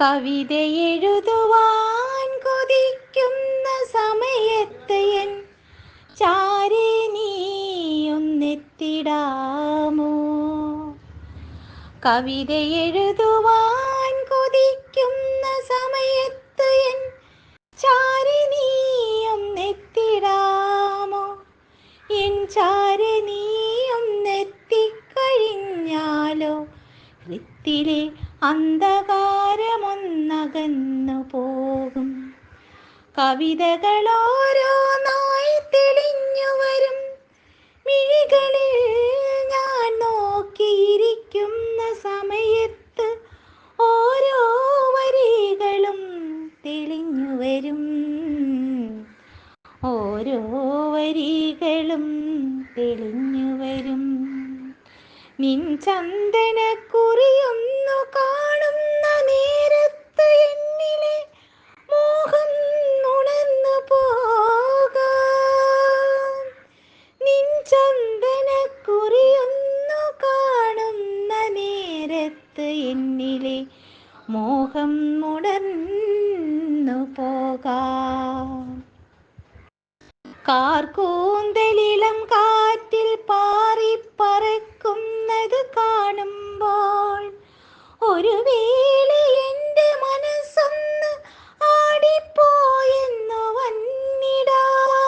കവിത എഴുതുവാൻ കൊതിക്കുന്ന സമയത്ത് എൻ ചാരെ നീയൊന്നെത്തിടാമോ കവിത എഴുതുവാൻ കൊതിക്കുന്ന സമയത്ത് എൻ ചാരെ നീയൊന്നെത്തിടാമോ എൻ ചാരെ ഹൃത്തിലെ അന്ധകാരമൊന്നകന്നു പോകും. കവിതകളോരോന്നായി തെളിഞ്ഞു വരും. മിഴികളിൽ ഞാൻ നോക്കിയിരിക്കുന്ന സമയത്ത് ഓരോ വരികളും തെളിഞ്ഞു വരും. ഓരോ വരികളും തെളിഞ്ഞു നിൻ ചന്ദനക്കുറിയൊന്നു കാണുന്ന നേരത്ത് എന്നിലെ മോഹം നുണർന്നു പോകാം. നിൻ ചന്ദനക്കുറിയൊന്നു കാണുന്ന നേരത്ത് എന്നിലെ മോഹം നുണന്നു പോകാം. കാർക്കൂന്തലിളം കാറ്റിൽ പാറിപ്പറക്കുന്നത് കാണുമ്പോൾ ഒരു വേള എന്റെ മനസ്സൊന്ന് ആടിപ്പോയെന്നു വന്നിടാം.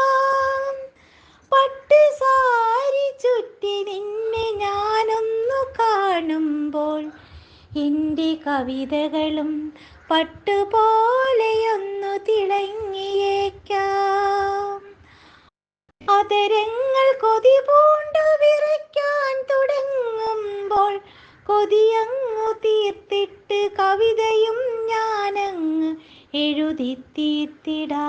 പട്ട് സാരി ചുറ്റി നിന്നെ ഞാനൊന്നു കാണുമ്പോൾ എന്റെ കവിതകളും പട്ടുപോലെയൊന്നു തിളങ്ങിയേക്കാം. അതരങ്ങൾ കൊതി കൊതിയങ്ങു തീർത്തിട്ട് കവിതയും ഞാനങ്ങ് എഴുതി തീർത്തിടാ.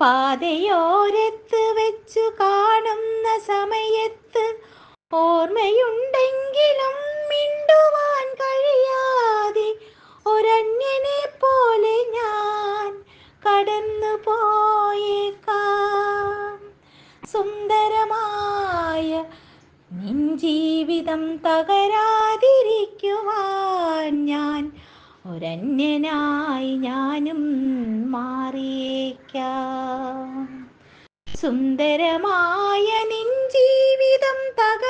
പാതയോരത്ത് വെച്ചു കാണുന്ന സമയത്ത് ഓർമ്മയുണ്ടെങ്കിലും മിണ്ടുവാൻ കഴിയാതെ ഒരന്യനെ പോലെ ഞാൻ കടന്നു പോയേക്കാം സുന്ദരമായ നിൻ ജീവിതം തകരാതിരിക്കുവാൻ ഞാൻ ഒരന്യനായി ഞാനും മാറിയേക്കാം. സുന്ദരമായ നിൻ ജീവിതം തകരാതിരിക്കുവാൻ